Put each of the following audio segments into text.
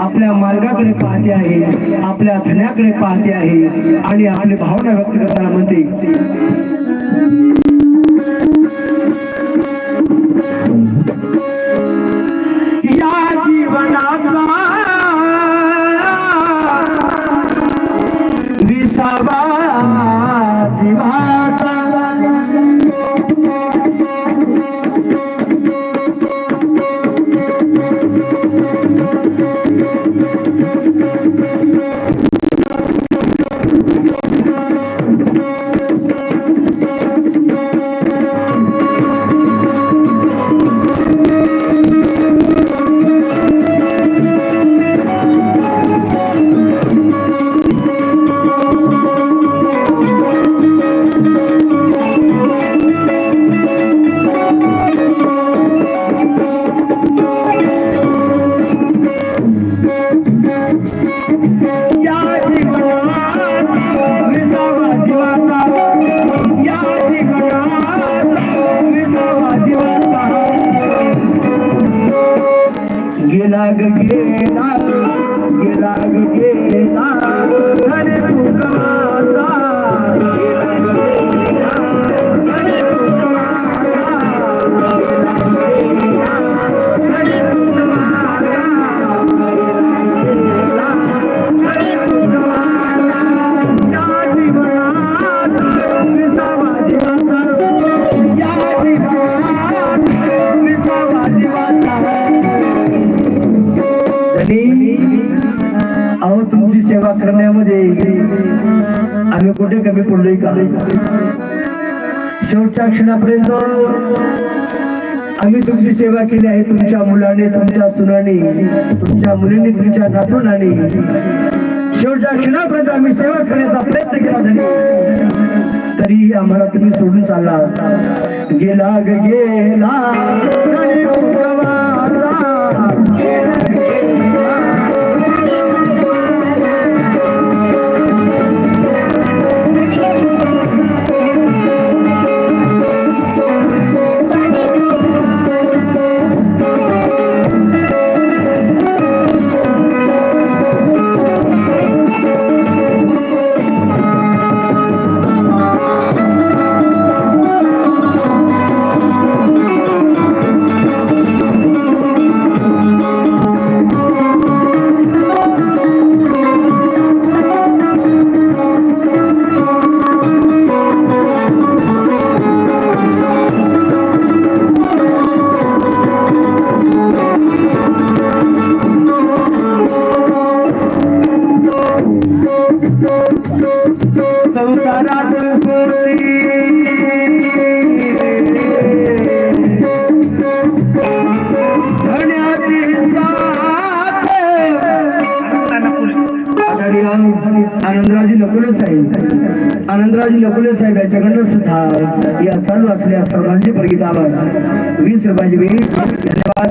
आपल्या मार्गाकडे पाहते आहे आपल्या धन्याकडे पाहते आहे आणि आपली भावना व्यक्त करताना म्हणते कुठे कमी पडलोय का? शेवटच्या क्षणापर्यंत आम्ही तुमची सेवा केली आहे तुमच्या मुलाने तुमच्या सुनाने तुमच्या मुलीने तुमच्या नातूनाने. शेवटच्या क्षणापर्यंत आम्ही सेवा करण्याचा प्रयत्न केला तरी तरीही आम्हाला तुम्ही सोडून चालला. गेला ग गेला. लकुले साहेब. आनंदराजी लकुले साहेब यांच्याकडनं सुद्धा या चालू असलेल्या सर्वांची परगितावर वीस रुपयाची भेट धन्यवाद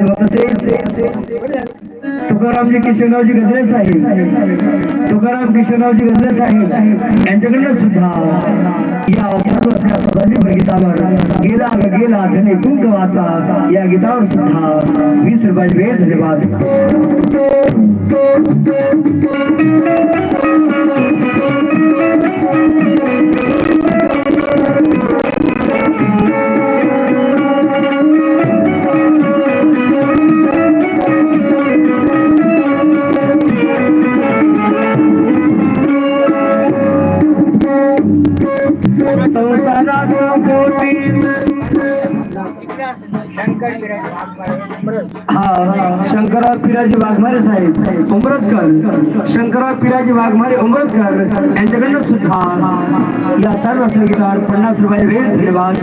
तुकारामजी किशनरावजी गजरे साहेब. तुकाराम किशनरावजी गजरे साहेब यांच्याकडनं सुद्धा या चालू असलेल्या सर्वांची परगितावर गेला गेला धने कुंकवाचा या गीतावर सुद्धा वीस रुपयाची वेळ धन्यवाद. Thank you. शंकरराव पिराजी वाघमारे साहेब उमरजकर. शंकरराव पिराजी वाघमारे उमरजकर. खान या सर्व असलेल्या पन्नास रुपये वेळ धन्यवाद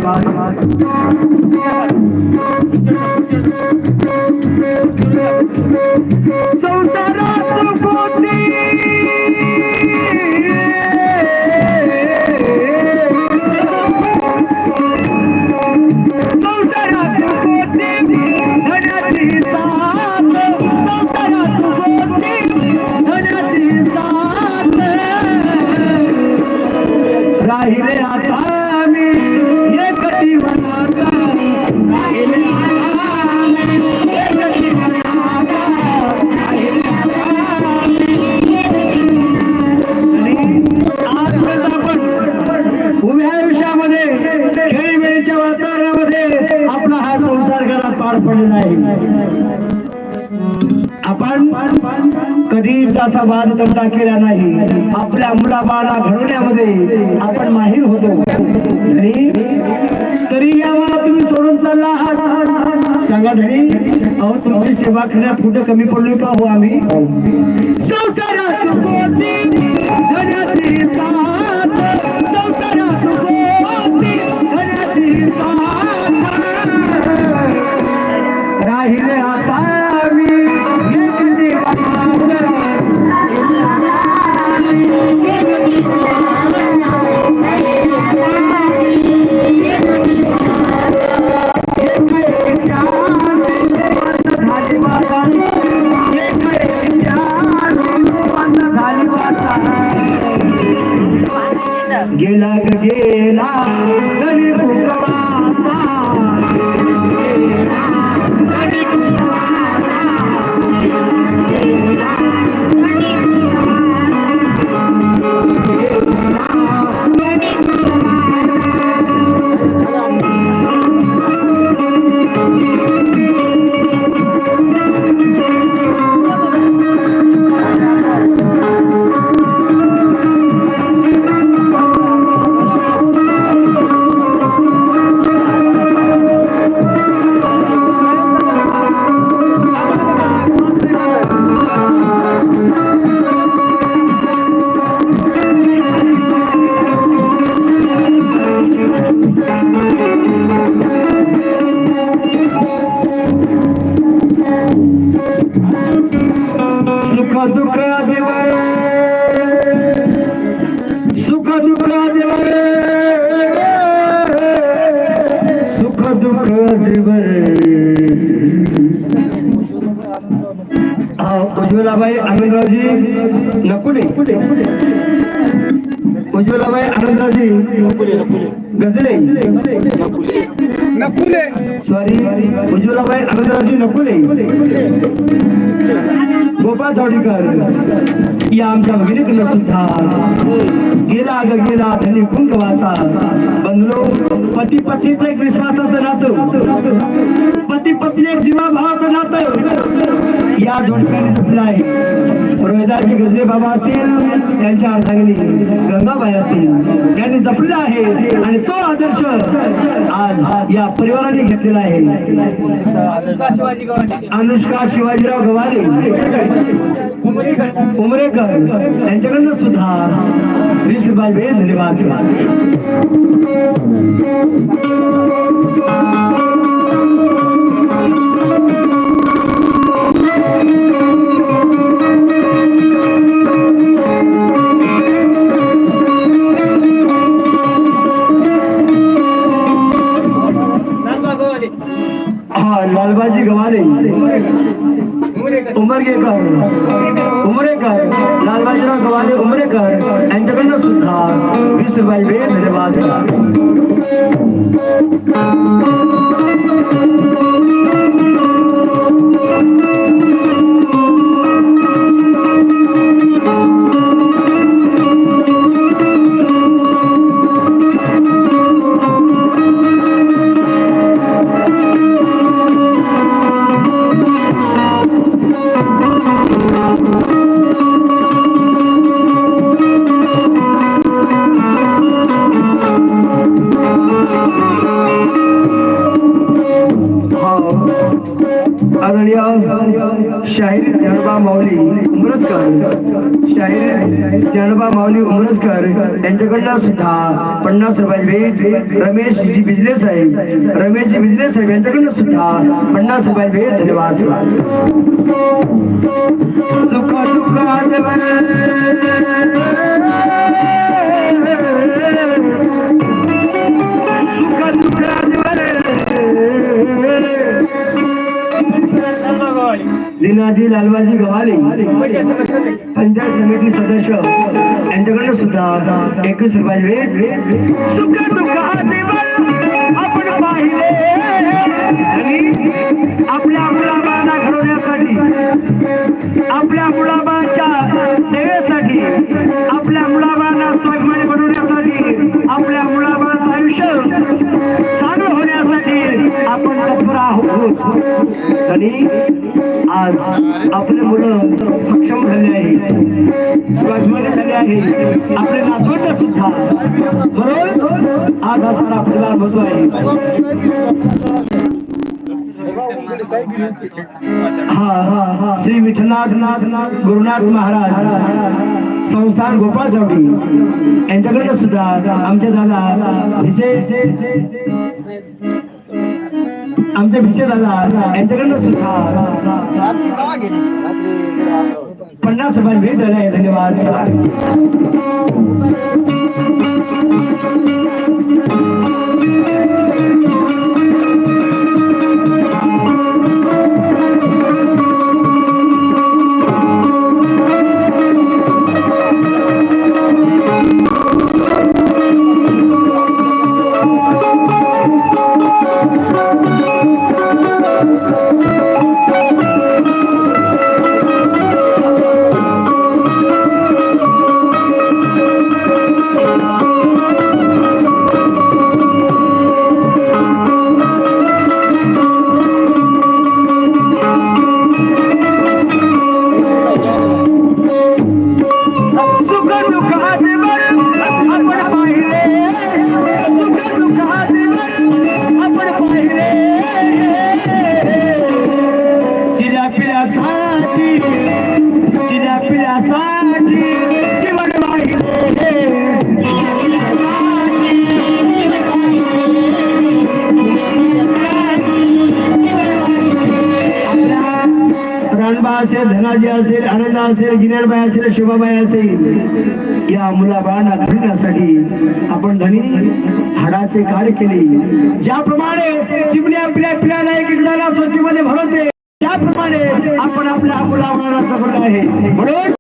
असा वाद धंदा केला नाही. आपल्या मुलाबाळा घडवण्यामध्ये आपण माहीर होतो. तरी आम्हाला तुम्ही सोडून चालला आहात. सांगा धरी अहो तुमची सेवा करण्यात कुठं कमी पडलोय का हो आम्ही? संसारात गेला गेला. गणी कुकडा आनंदरावजी नकुले. उज्ज्वलाबाई आनंदरावजी. गजरे नकुले. सॉरी उज्ज्वलाबाई आनंदरावजी नकुले. गोपाळ चावडीकर या आमच्या भगिनीकडनं सुद्धा. गेला ग गेला धनी कुंकवाचा. बंगलो पती पत्नीचं एक विश्वासाचं नातं. पती पत्नी एक जीवाभावाचं नातं. या झोडक्याने जपलं आहे. रोहिदाजी गजरे बाबा असतील त्यांच्या अर्धांगिनी गंगाबाई असतील यांनी जपलं आहे आणि तो आदर्श आज या परिवाराने घेतलेला आहे. अनुष्का शिवाजीराव गवारे उमरेकर यांच्याकडनं सुद्धा वीस रुपये वेळ धन्यवाद. कर उमरे कर लाल उमिरे कर यांच्याकडनं सुद्धा पन्नास रुपये जी बिझनेस आहे. रमेश जी बिझनेस आहे यांच्याकडनं सुद्धा पन्नास रुपये भेट धन्यवाद. सुख दुःख सुख दुःख दिनाजी लालबाजी गव्हाले म्हणजे. पंचायत समिती सदस्य. यांच्याकडनं सुद्धा एकवीस रुपयाचे आपण पाहिले. आणि आपल्या आपले मुलं सक्षम झाले आहे. स्वाभिमानी झाले आहे. आपले नातवंड सुद्धा. बरोबर आज हा सारा परिवार होतो आहे. हा हा हा. श्री विठ्ठलनाथ नाथ नाथ गुरुनाथ महाराज संस्थान गोपाळ चौडी यांच्याकडे सुद्धा आमचे दादा आमचे भिसे दादा यांच्याकडनं सुद्धा पन्नास रुपये भेट झाले धन्यवाद. गिनारबाई असेल असेल या मुलाबाळांना घडण्यासाठी आपण धनी हाडाचे कार्य केले. ज्याप्रमाणे चिमण्या आपल्या पिल्याला एक एकदा स्वच्छमध्ये भरवते त्याप्रमाणे आपण आपल्या मुलाबाळांना जगत आहे. म्हणून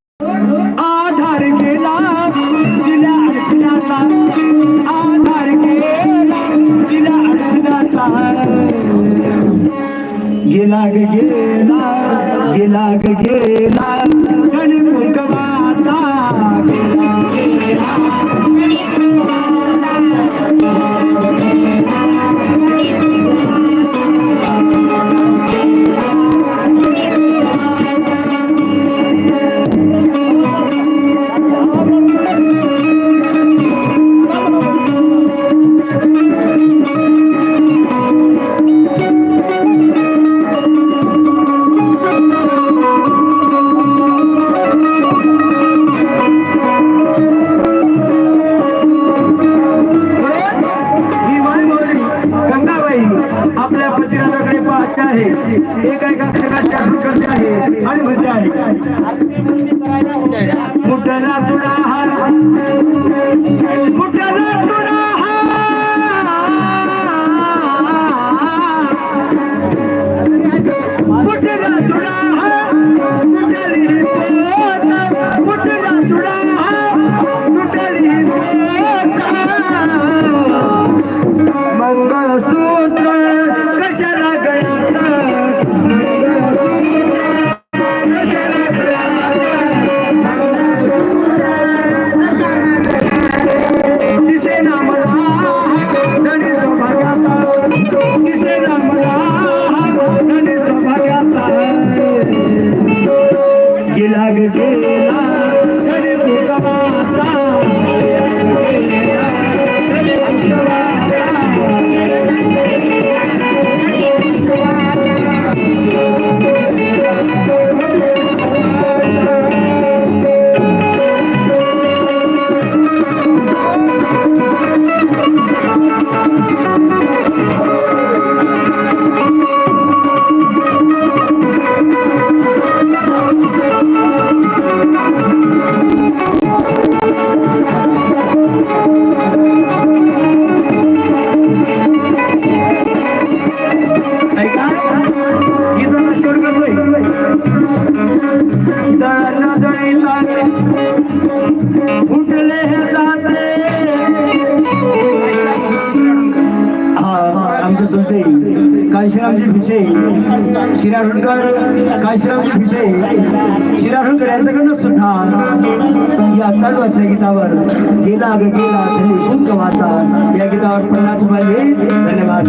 आधार केला तिला अडकण्याचा आधार केला तिला अडकण्याचा गेला गेला गेला गेला. মুদ্রা চূড়া शिराढोणकर काशीरामजी विषय शिराढोणकर यांच्याकडनं सुद्धा या चालू असलेल्या गीतावर गेला ग गेला धनी कुंकवाचा या गीतावर पन्नास रुपये धन्यवाद.